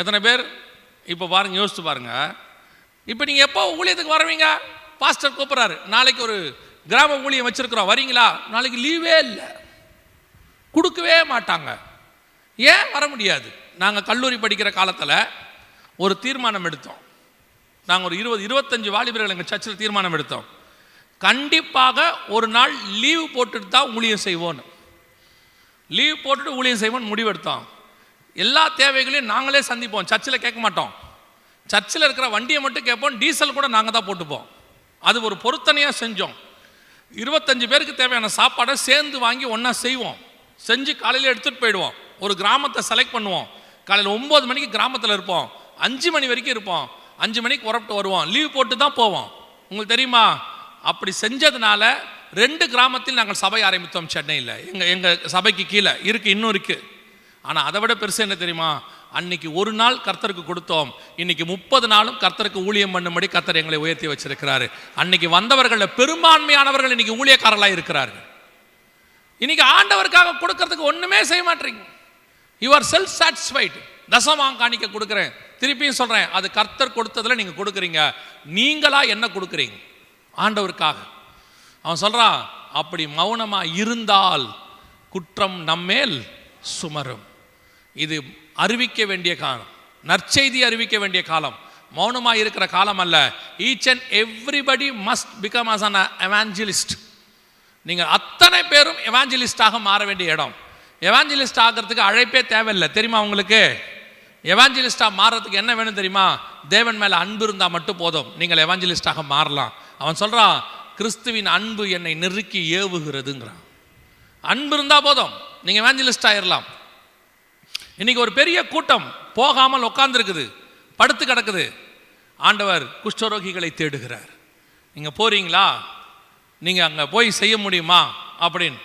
எத்தனை பேர்? இப்போ பாருங்க யோசித்து பாருங்க. இப்போ நீங்கள் எப்போ ஊழியத்துக்கு வருவீங்க? பாஸ்டர் கூப்பிட்றாரு. நாளைக்கு ஒரு கிராம ஊழியம் வச்சிருக்கிறோம். வரீங்களா? நாளைக்கு லீவே இல்லை. கொடுக்கவே மாட்டாங்க. ஏன் வர முடியாது? நாங்கள் கல்லூரி படிக்கிற காலத்தில் ஒரு தீர்மானம் எடுத்தோம். நாங்கள் ஒரு இருபது இருபத்தஞ்சு வாலிபர்கள் எங்கள் சர்ச்சில் தீர்மானம் எடுத்தோம். கண்டிப்பாக ஒரு நாள் லீவு போட்டுட்டு தான் ஊழியம் செய்வோன்னு லீவ் போட்டுட்டு ஊழியம் செய்வோன்னு முடிவெடுத்தோம். எல்லா தேவைகளையும் நாங்களே சந்திப்போம். சர்ச்சில் கேட்க மாட்டோம். சர்ச்சில் இருக்கிற வண்டியை மட்டும் கேட்போம். டீசல் கூட நாங்கள் தான் போட்டுப்போம். அது ஒரு பொருத்தனையாக செஞ்சோம். இருபத்தஞ்சு பேருக்கு தேவையான சாப்பாடை சேர்ந்து வாங்கி ஒன்றா செய்வோம். செஞ்சு காலையில் எடுத்துகிட்டு போயிடுவோம். ஒரு கிராமத்தை செலக்ட் பண்ணுவோம். காலையில் ஒம்பது மணிக்கு கிராமத்தில் இருப்போம். அஞ்சு மணி வரைக்கும் இருப்போம். அஞ்சு மணிக்கு புறப்பட்டு வருவோம். லீவ் போட்டு தான் போவோம். உங்களுக்கு தெரியுமா? அப்படி செஞ்சதுனால ரெண்டு கிராமத்தில் நாங்கள் சபை ஆரம்பித்தோம் சென்னையில். எங்கள் எங்கள் சபைக்கு கீழே. இருக்குது இன்னும் இருக்குது ஆனால் அதை விட பெருசு என்ன தெரியுமா? அன்னைக்கு ஒரு நாள் கர்த்தருக்கு கொடுத்தோம். இன்னைக்கு முப்பது நாளும் கர்த்தருக்கு ஊழியம் பண்ணும்படி கர்த்தர் எங்களை உயர்த்தி வச்சிருக்கிறாரு. அன்னைக்கு வந்தவர்களில் பெரும்பான்மையானவர்கள் இன்னைக்கு ஊழியக்காரர்களாக இருக்கிறார்கள். இன்னைக்கு ஆண்டவருக்காக கொடுக்கறதுக்கு ஒன்றுமே செய்ய மாட்டீங்க. யூ ஆர் செல்ஃப் சாட்டிஸ்ஃபைடு தசமாம் காணிக்க கொடுக்குறேன். திருப்பியும் சொல்கிறேன் அது கர்த்தர் கொடுத்ததில் நீங்கள் கொடுக்குறீங்க. நீங்களாக என்ன கொடுக்குறீங்க? ஆண்டவருக்காக. அவன் சொல்கிறான் அப்படி மௌனமாக இருந்தால் குற்றம் நம்மேல் சுமரும். இது அறிவிக்க வேண்டிய காலம். நற்செய்தி அறிவிக்க வேண்டிய காலம். மௌனமாக இருக்கிற காலம் அல்ல each and everybody must become as an evangelist நீங்கள் அத்தனை பேரும் எவாஞ்சலிஸ்டாக மாற வேண்டிய இடம். எவாஞ்சலிஸ்ட் ஆகிறதுக்கு அழைப்பே தேவையில்லை. தெரியுமா உங்களுக்கு? எவாஞ்சலிஸ்டாக மாறுறதுக்கு என்ன வேணும் தெரியுமா? தேவன் மேலே அன்பு இருந்தால் மட்டும் போதும். நீங்கள் எவாஞ்சலிஸ்டாக மாறலாம். அவன் சொல்கிறான் கிறிஸ்துவின் அன்பு என்னை நெருக்கி ஏவுகிறதுங்கிறான். அன்பு இருந்தால் போதும். நீங்கள் எவாஞ்சலிஸ்ட் ஆயிரலாம். இன்னைக்கு ஒரு பெரிய கூட்டம் போகாமல் உட்காந்துருக்குது படுத்து கிடக்குது. ஆண்டவர் குஷ்டரோகிகளை தேடுகிறார். நீங்கள் போறீங்களா? நீங்கள் அங்கே போய் செய்ய முடியுமா? அப்படின்னு